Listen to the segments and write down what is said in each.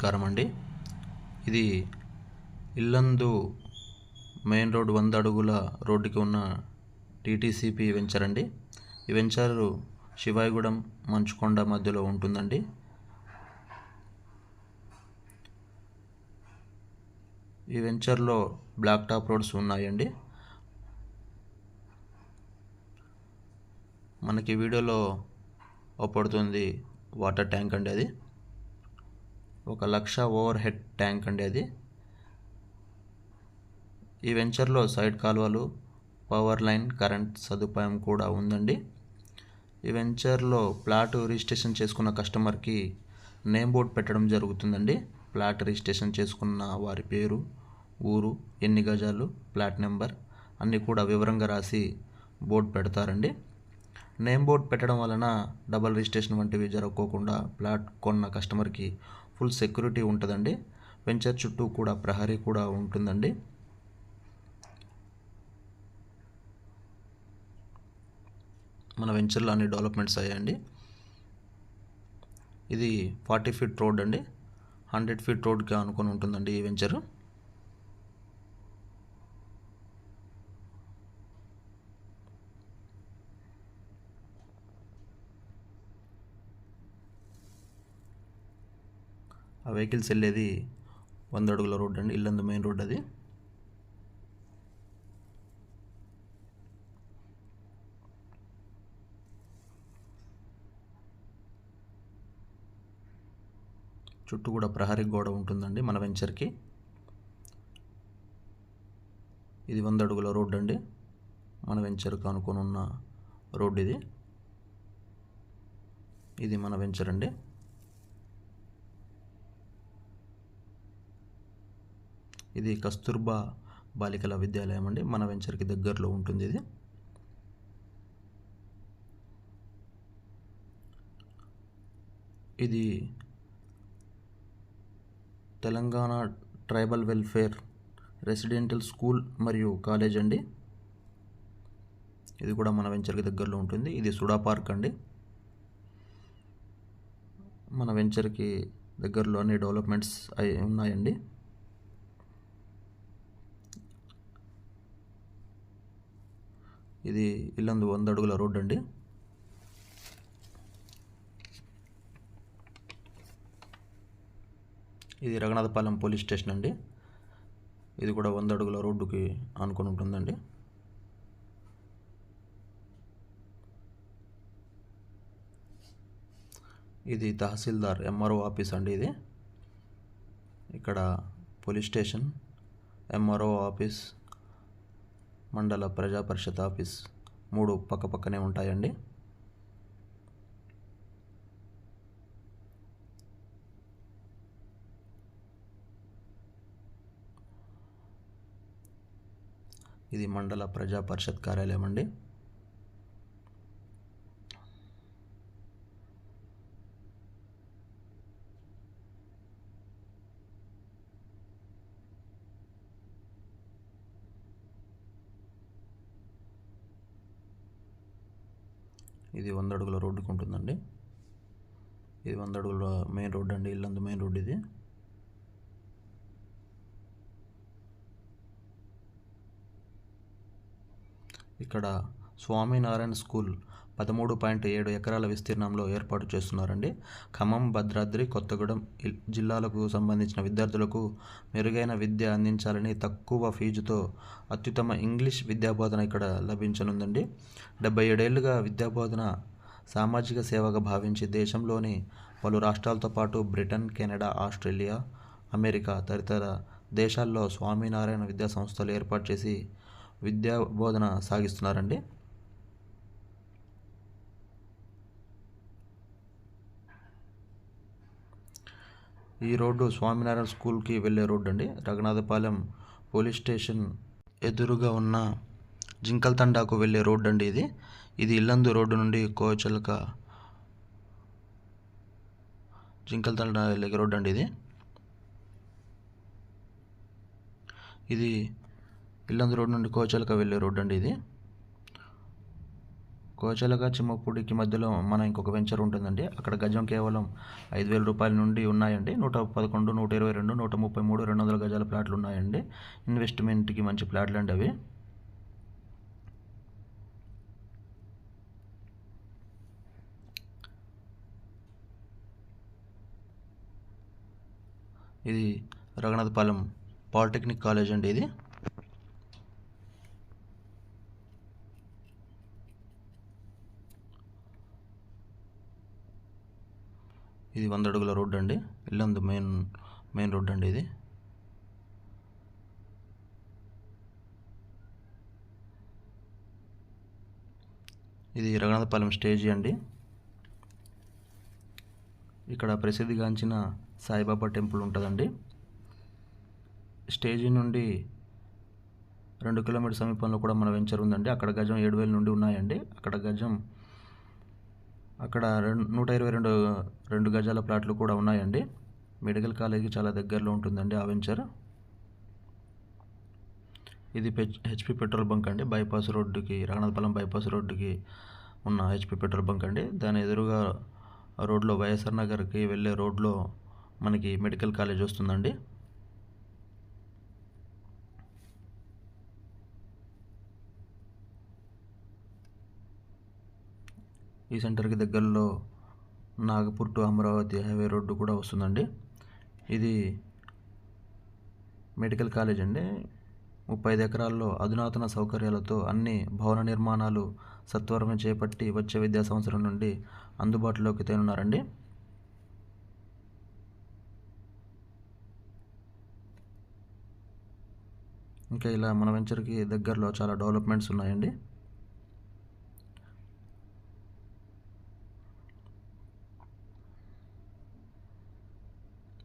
నమస్కారం అండి. ఇది ఇల్లందు మెయిన్ రోడ్ వంద అడుగుల రోడ్డుకి ఉన్న టీటీసీపీ వెంచర్ అండి. ఈ వెంచర్ శివాయిగూడెం మంచుకొండ మధ్యలో ఉంటుందండి. ఈ వెంచర్లో బ్లాక్ టాప్ రోడ్స్ ఉన్నాయండి. మనకి వీడియోలో అవపడుతుంది వాటర్ ట్యాంక్ అండి అది. ఒక లక్ష ఓవర్ హెడ్ ట్యాంక్ అండి అది. ఈ వెంచర్లో సైడ్ కాలువలు పవర్ లైన్ కరెంట్ సదుపాయం కూడా ఉందండి. ఈ వెంచర్లో ప్లాట్ రిజిస్ట్రేషన్ చేసుకున్న కస్టమర్కి నేమ్ బోర్డ్ పెట్టడం జరుగుతుందండి. ప్లాట్ రిజిస్ట్రేషన్ చేసుకున్న వారి పేరు ఊరు ఎన్ని గజాలు ప్లాట్ నెంబర్ అన్నీ కూడా వివరంగా రాసి బోర్డు పెడతారండి. నేమ్ బోర్డ్ పెట్టడం వలన డబల్ రిజిస్ట్రేషన్ వంటివి జరగకోకుండా ప్లాట్ కొన్న కస్టమర్కి ఫుల్ సెక్యూరిటీ ఉంటుందండి. వెంచర్ చుట్టూ కూడా ప్రహరీ కూడా ఉంటుందండి. మన వెంచర్లో అన్ని డెవలప్మెంట్స్ అయ్యాయండి. ఇది ఫార్టీ ఫీట్ రోడ్ అండి. హండ్రెడ్ ఫీట్ రోడ్కి అనుకొని ఉంటుందండి ఈ వెంచర్. ఆ వెహికల్స్ వెళ్ళేది వంద అడుగుల రోడ్ అండి ఇల్లందు మెయిన్ రోడ్ అది. చుట్టూ కూడా ప్రహరీ గోడ ఉంటుందండి మన వెంచర్కి. ఇది వంద అడుగుల రోడ్ అండి మన వెంచర్కి అనుకుని ఉన్న రోడ్ ఇది. ఇది మన వెంచర్ అండి. ఇది కస్తూర్బా బాలికల విద్యాలయం అండి. మన వెంచర్కి దగ్గరలో ఉంటుంది ఇది. ఇది Telangana tribal welfare residential school మరియు కాలేజ్ అండి. ఇది కూడా మన వెంచర్కి దగ్గరలో ఉంటుంది. ఇది సుడా పార్క్ అండి. మన వెంచర్కి దగ్గరలో అన్ని డెవలప్మెంట్స్ అయి ఉన్నాయండి. ఇది ఇల్లందు వంద అడుగుల రోడ్ అండి ఇది రఘునాథపాలెం పోలీస్ స్టేషన్ అండి ఇది కూడా వంద అడుగుల రోడ్డుకి ఆనుకొని ఉంటుందండి. ఇది తహసీల్దార్ ఎంఆర్ఓ ఆఫీస్ అండి ఇది. ఇక్కడ పోలీస్ స్టేషన్ ఎంఆర్ఓ ఆఫీస్ మండల ప్రజా పరిషత్ ఆఫీస్ మూడు పక్క పక్కనే ఉంటాయండి. ఇది మండల ప్రజా పరిషత్ కార్యాలయం అండి. ఇది వంద అడుగుల రోడ్డుకు ఉంటుందండి. ఇది వంద అడుగుల మెయిన్ రోడ్ అండి ఇల్లందు మెయిన్ రోడ్ ఇది. ఇక్కడ స్వామినారాయణ స్కూల్ పదమూడు పాయింట్ ఏడు ఎకరాల విస్తీర్ణంలో ఏర్పాటు చేస్తున్నారండి. ఖమ్మం భద్రాద్రి కొత్తగూడెం జిల్లాలకు సంబంధించిన విద్యార్థులకు మెరుగైన విద్య అందించాలని తక్కువ ఫీజుతో అత్యుత్తమ ఇంగ్లీష్ విద్యాబోధన ఇక్కడ లభించనుందండి. డెబ్బై ఏడేళ్ళుగా విద్యాబోధన సామాజిక సేవగా భావించి దేశంలోని పలు రాష్ట్రాలతో పాటు బ్రిటన్ కెనడా ఆస్ట్రేలియా అమెరికా తదితర దేశాల్లో స్వామినారాయణ విద్యా సంస్థలు ఏర్పాటు చేసి విద్యా బోధన సాగిస్తున్నారండి. ఈ రోడ్డు స్వామినారాయణ స్కూల్కి వెళ్ళే రోడ్డు అండి రఘునాథపాలెం పోలీస్ స్టేషన్ ఎదురుగా ఉన్న జింకల్ తండాకు వెళ్ళే రోడ్డు అండి ఇది. ఇది ఇల్లందు రోడ్డు నుండి కోచలక జింకల్ తండా వెళ్ళే రోడ్డు అండి ఇది. ఇది ఇల్లందు రోడ్డు నుండి కోచలక వెళ్ళే రోడ్డు అండి ఇది. కోచలగా చిమ్మపూడికి మధ్యలో మన ఇంకొక వెంచర్ ఉంటుందండి. అక్కడ గజం కేవలం ఐదు వేల రూపాయల నుండి ఉన్నాయండి. నూట పదకొండు నూట ఇరవై రెండు నూట ముప్పై మూడు రెండు వందల గజాల ప్లాట్లు ఉన్నాయండి. ఇన్వెస్ట్మెంట్కి మంచి ప్లాట్లు అండి అవి. ఇది రఘునాథపాలెం పాలిటెక్నిక్ కాలేజ్ అండి ఇది. ఇది వంద అడుగుల రోడ్డు అండి. ఇల్లందు మెయిన్ మెయిన్ రోడ్డు అండి ఇది. ఇది రఘునాథపాలెం స్టేజీ అండి. ఇక్కడ ప్రసిద్ధిగాంచిన సాయిబాబా టెంపుల్ ఉంటుందండి. స్టేజీ నుండి రెండు కిలోమీటర్ సమీపంలో కూడా మన వెంచర్ ఉందండి. అక్కడ గజం ఏడు వేల నుండి ఉన్నాయండి. అక్కడ గజం అక్కడ రెండు నూట ఇరవై రెండు రెండు గజాల ప్లాట్లు కూడా ఉన్నాయండి. మెడికల్ కాలేజీకి చాలా దగ్గరలో ఉంటుందండి ఆ వెంచర్ ఇది హెచ్పి పెట్రోల్ బంక్ అండి. బైపాస్ రోడ్డుకి రఘునాథపాలెం బైపాస్ రోడ్డుకి ఉన్న హెచ్పి పెట్రోల్ బంక్ అండి. దాని ఎదురుగా రోడ్లో వైఎస్ఆర్ నగర్కి వెళ్ళే రోడ్లో మనకి మెడికల్ కాలేజ్ వస్తుందండి. ఈ సెంటర్కి దగ్గరలో Nagpur to Amaravati highway road కూడా వస్తుందండి. ఇది మెడికల్ కాలేజ్ అండి. ముప్పై ఐదు ఎకరాల్లో అధునాతన సౌకర్యాలతో అన్ని భవన నిర్మాణాలు సత్వరమే చేపట్టి వచ్చే విద్యా సంవత్సరం నుండి అందుబాటులోకి తేనున్నారండి. ఇంకా ఇలా మన వెంచర్కి దగ్గరలో చాలా డెవలప్మెంట్స్ ఉన్నాయండి.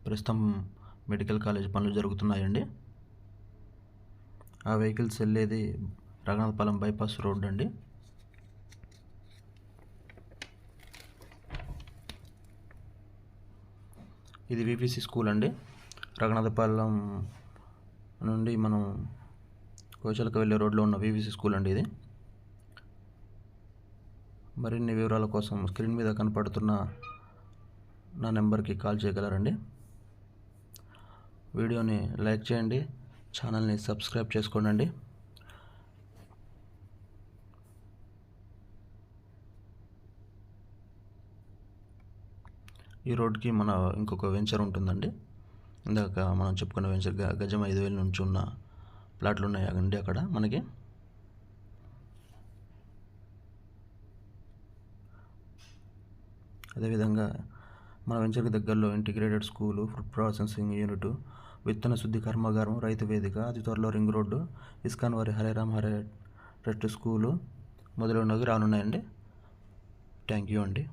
ప్రస్తుతం మెడికల్ కాలేజ్ పనులు జరుగుతున్నాయండి. ఆ వెహికల్స్ వెళ్ళేది రఘునాథపాలెం బైపాస్ రోడ్ అండి. ఇది విపిసి స్కూల్ అండి. రఘునాథపాలెం నుండి మనం కోచలకు వెళ్ళే రోడ్లో ఉన్న వివిసి స్కూల్ అండి ఇది. మరిన్ని వివరాల కోసం స్క్రీన్ మీద కనపడుతున్న నా నెంబర్కి కాల్ చేయగలరండి. వీడియోని లైక్ చేయండి ఛానల్ని సబ్స్క్రైబ్ చేసుకోండి ఈ రోడ్కి మన ఇంకొక వెంచర్ ఉంటుందండి. ఇందాక మనం చెప్పుకున్న వెంచర్ గజం ఐదు వేల నుంచి ఉన్న ప్లాట్లు ఉన్నాయి అండి అక్కడ మనకి. అదేవిధంగా మన వెంచర్కి దగ్గరలో integrated school food processing unit విత్తన శుద్ధి కర్మాగారం రైతు వేదిక అతి త్వరలో రింగ్ రోడ్డు ఇస్కాన్ వారి హరేరామ్ హరే ట్రస్ట్ స్కూలు మొదలైనవి రానున్నాయండి. థ్యాంక్ యూ అండి.